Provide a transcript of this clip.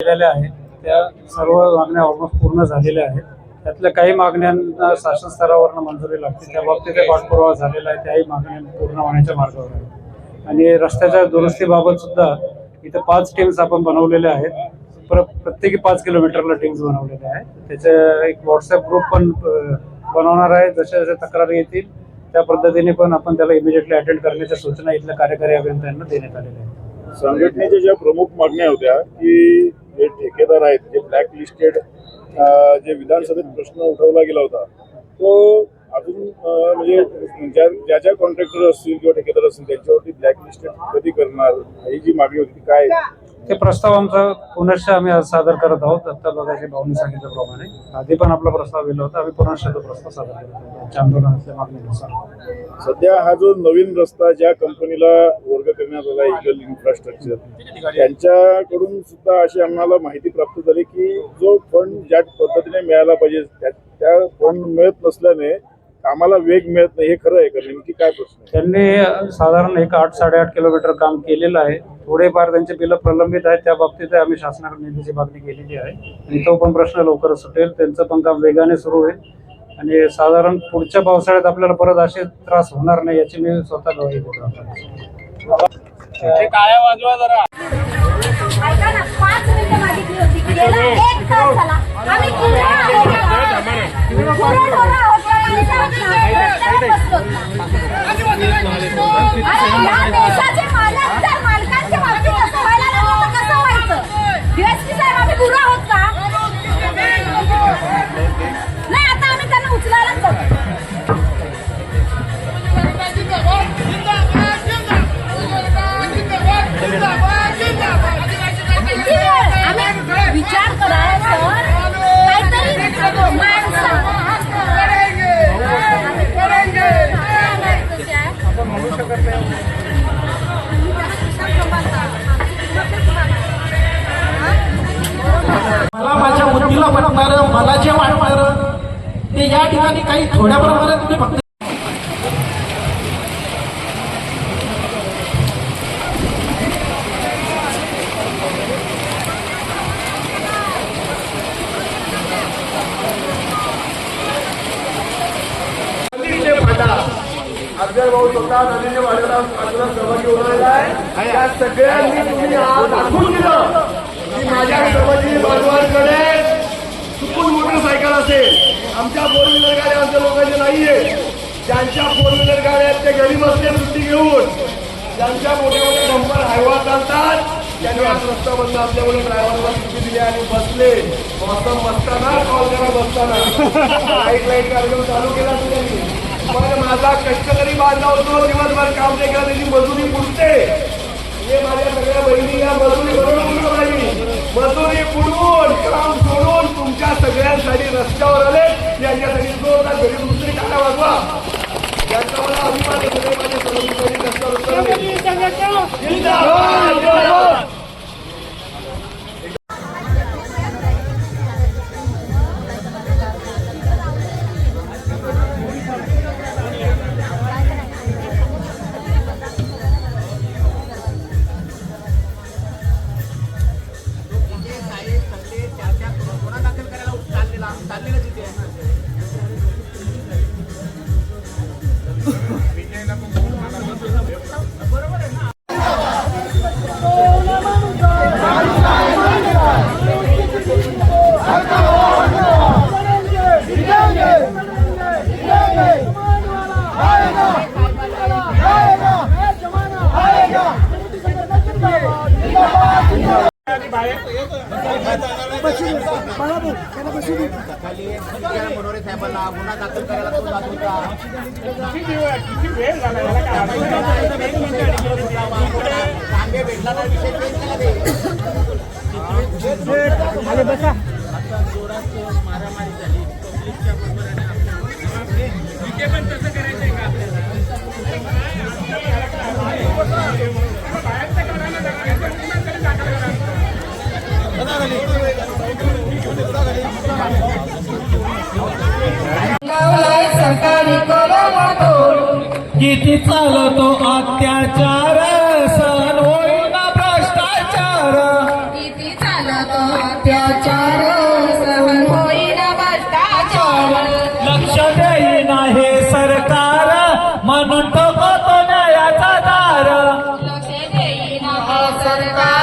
केलेल्या आहेत. त्या सर्व मागण्या ऑलमोस्ट पूर्ण झालेल्या आहेत. त्यातल्या काही मागण्यांना शासन स्तरावरनं मंजुरी लागते. त्या बाबतीत पाठपुरावा झालेला आहे. त्याही मागण्या पूर्ण होण्याच्या मार्गावर आहे आणि रस्त्याच्या दुरुस्तीबाबत सुद्धा इथं पाच टीम्स आपण बनवलेल्या आहेत. प्र प्रत्येकी पाच किलोमीटरला टीम्स बनवलेल्या आहेत. त्याचं एक व्हॉट्सअप ग्रुप पण बनवणार आहे. जशा जशा तक्रारी येतील त्या पद्धतीने पण आपण त्याला इमिजिएटली अटेंड करण्याच्या सूचना इथल्या कार्यकारी अभियंत्यांना देण्यात आलेल्या आहेत. संघटनेच्या ज्या प्रमुख मागण्या होत्या की जे ठेकेदार आहेत जे ब्लॅक लिस्टेड जे विधानसभेत प्रश्न उठवला गेला होता तो अजून म्हणजे ज्या ज्या ज्या कॉन्ट्रॅक्टर असतील किंवा ठेकेदार असतील त्यांच्यावरती ब्लॅक लिस्टेड कधी करणार ही जी मागणी होती ती काय ते प्रस्ताव आमचा पुनश्च आम्ही आज सादर करत आहोत. आता बघायचे भाऊनी सांगितल्याप्रमाणे. आधी पण आपला प्रस्ताव गेला होता. आम्ही पुनश्च तो प्रस्ताव सादर करत आहोत. आमच्या आंदोलनातल्या मागणीनुसार. सध्या हा जो नवीन रस्ता ज्या कंपनीला वर्ग करण्यात आला इगल इन्फ्रास्ट्रक्चर त्यांच्याकडून सुद्धा अशी आम्हाला माहिती प्राप्त झाली की जो फंड ज्या पद्धतीने मिळाला पाहिजे त्या- त्या फंड मिळत नसल्याने कामाला वेग मिळत नाही. हे खरं आहे का? नेमकी काय प्रश्न त्यांनी साधारण एक आठ साडेआठ किलोमीटर काम केलेलं आहे. थोडेफार त्यांचे बिलं प्रलंबित आहेत त्या बाबतीत आम्ही शासनाकडे निधीची मागणी केलेली आहे. आणि तो पण प्रश्न लवकरच सुटेल त्यांचं पण काम वेगाने सुरू होईल. आणि साधारण पुढच्या पावसाळ्यात आपल्याला परत असे त्रास होणार नाही याची मी स्वतः गवाही देतो. मला जे वाटणार ते या ठिकाणी काही थोड्या प्रमाणात तुम्ही फक्त नदीचे अफजल भाऊ स्वतः नदीच्या वाड्याला बाजूला सहभागी होणार आहे. त्या सगळ्यांनी तुम्ही आज दाखवून दिलं की माझ्या सहभागी बाजूकडे असेल. आमच्या फोर व्हीलर गाड्या आमच्या लोकांच्या नाहीये. ज्यांच्या फोर व्हीलर गाड्या आहेत ते गरीब बसले वृत्ती घेऊन ज्यांच्या मोठ्या मोठ्या डंपर हायवा चालतात त्यांनी आज रस्ता बंद असल्यामुळे ड्रायव्हरला सुट्टी दिली आणि बसले. मौसम बसताना कॉल करा बसताना. लाइट लाइट कार्यक्रम चालू केला तुम्ही पण माझा कष्टकरी बांधला होतो दिवसभर काम नाही केलं त्याची मजुरी पुरते. हे माझ्या सगळ्या बहिणी या मजुरी बरोबर नाही. मजुरी पुरवून काम सोडून तुमच्या सगळ्यांसाठी रस्त्यावर आले यांच्यासाठी जोरदार घरी दुसरी टाका वाजवा. यांचा मला अभिमान आहे सगळे माझे सहकारी रस्त्यावर मनोरे साहेबांना गुन्हा दाखल करायला तो जात होता कांदे भेटला विषय केला जोरात मारामारी झाली पब्लिकच्या बरोबर इथे पण तसं करायचंय का आपल्याला किती चालतो अत्याचार सहन होईना भ्रष्टाचार. किती चालतो अत्याचार सहन होईना भ्रष्टाचार. लक्ष देईना हे सरकार म्हणून तो न्यायाचा दार. लक्ष देईना सरकार.